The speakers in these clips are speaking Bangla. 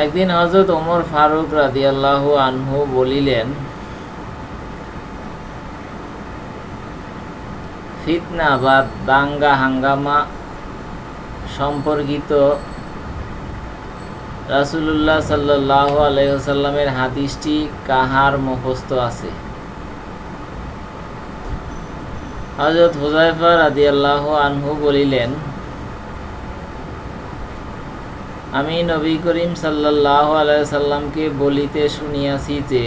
একদিন হজরত ওমর ফারুক রাদিয়াল্লাহু আনহু বলিলেন, ফিতনা বা দাঙ্গা হাঙ্গামা সম্পর্কিত রাসূলুল্লাহ সাল্লাল্লাহু আলাইহি ওয়াসাল্লামের হাদিসটি কাহার মুখস্থ আছে? হযরত হুযায়ফা রাদিয়াল্লাহু আনহু বলিলেন আমি নবী করিম আলাইহি সাল্লামকে বলিতে শুনিয়াছি যে,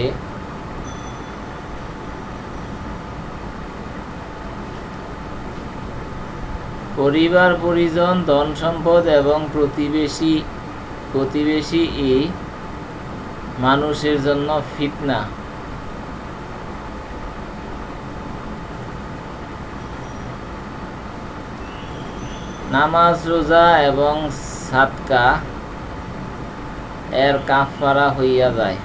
পরিবার, পরিজন, ধন সম্পদ এবং প্রতিবেশী প্রতিবেশী এই মানুষের জন্য ফিতনা। নামাজ, রোজা এবং সাতকা এর কাফারা হইয়া যায়।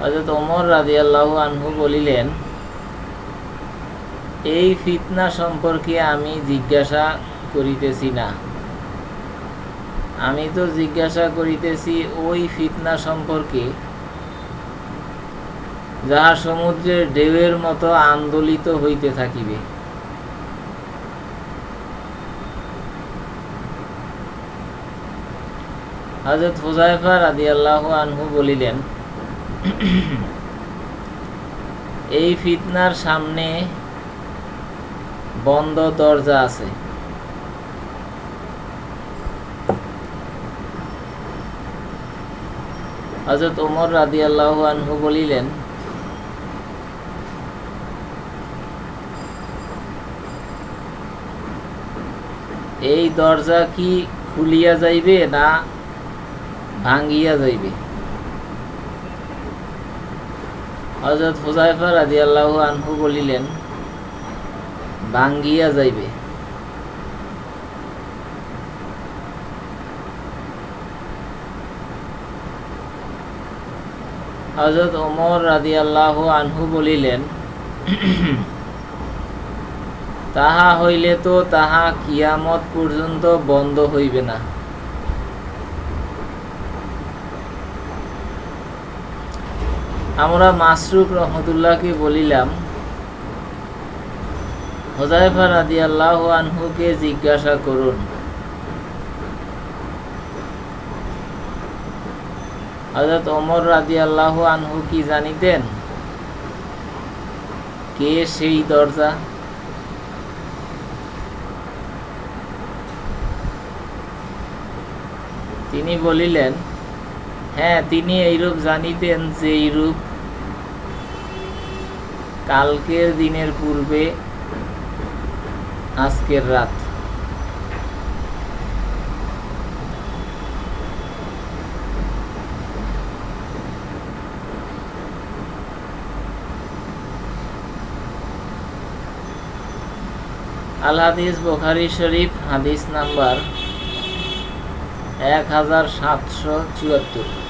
হযরত ওমর রাদিয়াল্লাহু আনহু বলিলেন, এই ফিতনা সম্পর্কে আমি জিজ্ঞাসা করিতেছি না। আমি তো জিজ্ঞাসা করিতেছি ওই ফিতনা সম্পর্কে, যাহা সমুদ্রের ঢেউয়ের মতো আন্দোলিত হইতে থাকিবে। হজরত হুজাইফা রাদিয়াল্লাহু আনহু বলিলেন, এই ফিতনার সামনে বন্ধ দরজা আছে। হজরত ওমর রাদিয়াল্লাহু আনহু বলিলেন, এই দরজা কি খুলিয়া যাইবে না ভাঙ্গিয়া যাইবে। হজরত হুজাইফা রাদিয়াল্লাহু আনহু বলিলেন, ভাঙ্গিয়া যাইবে। হজরত ওমর আনহু বলিলেন, তাহা হইলে তো তাহা কিয়ামত পর্যন্ত বন্ধ হইবে না। আমরা মাসরুক রহমতুল্লাহকে বলিলাম হোজাইফা রাদি আল্লাহ আনহুকে জিজ্ঞাসা করুন হজরত ওমর রাদি আল্লাহ আনহু কি জানিতেন? কে সেই দরজা? তিনি বলিলেন হ্যাঁ তিনি এইরূপ জানিতেন যে এইরূপ কালকের দিনের পূর্বে আজকের রাত। আল হাদিস বোখারি শরীফ, হাদিস নাম্বার এক হাজার সাতশো চুয়াত্তর।